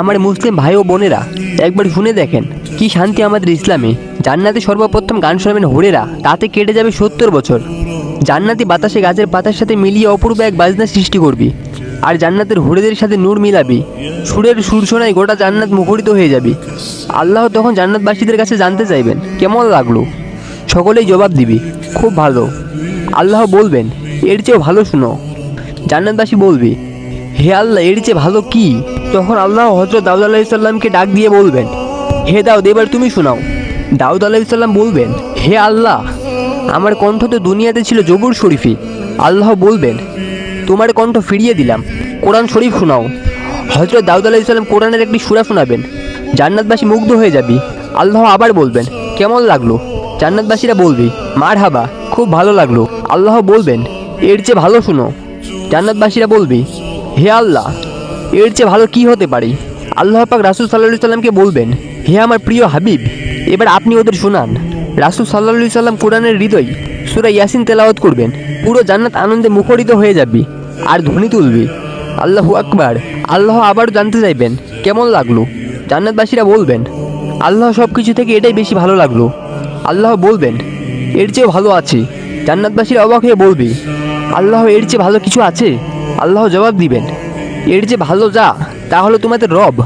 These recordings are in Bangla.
আমার মুসলিম ভাই ও বোনেরা, একবার শুনে দেখেন কি শান্তি আমাদের ইসলামে। জান্নাতে সর্বপ্রথম গান শোনাবেন হোরেরা, তাতে কেটে যাবে সত্তর বছর। জান্নাতি বাতাসে গাছের পাতার সাথে মিলিয়ে অপূর্ব এক বাজনা সৃষ্টি করবি, আর জান্নাতের হুরেদের সাথে নূর মিলাবি। সুরের সুর শোনায় গোটা জান্নাত মুখরিত হয়ে যাবি। আল্লাহ তখন জান্নাতবাসীদের কাছে জানতে চাইবেন, কেমন লাগল? সকলেই জবাব দিবি, খুব ভালো। আল্লাহ বলবেন, এর চেয়েও ভালো শুনো। জান্নাতবাসী বলবি হে আল্লাহ, এর চেয়ে ভালো কি? তখন আল্লাহ হজরত দাউদ আলাহিসাল্লামকে ডাক দিয়ে বলবেন, হে দাউদ, এবার তুমি শোনাও। দাউদ আলাহিসাল্লাম বলবেন, হে আল্লাহ, আমার কণ্ঠ তো দুনিয়াতে ছিল জবুর শরীফই আল্লাহ বলবেন, তোমার কণ্ঠ ফিরিয়ে দিলাম। কোরআন শরীফ শোনাও। হজরত দাউদ আলাহিসাল্লাম কোরআনের একটি সুরা শোনাবেন, জান্নাতবাসী মুগ্ধ হয়ে যাবি। আল্লাহ আবার বলবেন, কেমন লাগল? জান্নাতবাসীরা বলবি মার হাবা খুব ভালো লাগল। আল্লাহ বলবেন, এর চেয়ে ভালো শুনো। জান্নাতবাসীরা বলবি হে আল্লাহ, এর চেয়ে ভালো কি হতে পারে? আল্লাহ পাক রাসুল সাল্লাহ সাল্লামকে বলবেন, হে আমার প্রিয় হাবিব, এবার আপনি ওদের শোনান। রাসুল সাল্লাহ সাল্লাম কোরআনের হৃদয়, সুরা ইয়াসিন তেলাওয়াত করবেন। পুরো জান্নাত আনন্দে মুখরিত হয়ে যাবি, আর ধ্বনি তুলবি। আল্লাহ আকবার, আল্লাহ আবারও জানতে চাইবেন, কেমন লাগল? জান্নাতবাসীরা বলবেন, আল্লাহ সব কিছু থেকে এটাই বেশি ভালো লাগল। আল্লাহ বলবেন, এর চেয়েও ভালো আছে। জান্নাতবাসীরা অবাক হয়ে বলবি, আল্লাহ এর চেয়ে ভালো কিছু আছে? আল্লাহ জবাব দিবেন। এর যে ভালো যা, তা হলো তোমাদের রব।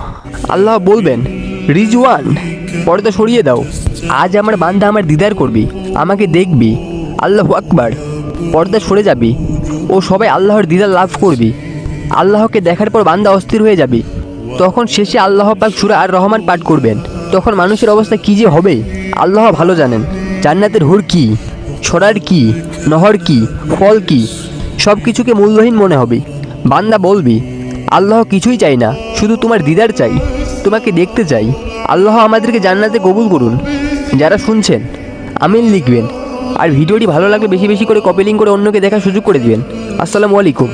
আল্লাহ বলবেন, রিজওয়ান, পর্দা সরিয়ে দাও। আজ আমার বান্ধা আমার দিদার করবি, আমাকে দেখবি। আল্লাহ আকবার, পর্দা সরে যাবি। ও সবাই আল্লাহর দিদার লাভ করবি। আল্লাহকে দেখার পর বান্দা অস্থির হয়ে যাবি। তখন শেষে আল্লাহ পাক সুরা আর রহমান পাঠ করবেন। তখন মানুষের অবস্থা কী যে হবে, আল্লাহ ভালো জানেন। জান্নাতের হুর কি, ছড়ার কি, নহর কি, ফল কি সব কিছুকে মূল্যহীন মনে হবে। বান্দা বলবি, আল্লাহ কিছুই চাই না, শুধু তোমার দিদার চাই। তোমাকে দেখতে চাই। আল্লাহ আমাদেরকে জান্নাতে কবুল করুন। যারা শুনছেন, আমিন লিখবেন। আর ভিডিওটি ভালো লাগলে বেশি বেশি করে কপিলিং করে অন্যকে দেখার সুযোগ করে দিবেন। আসসালামু আলাইকুম।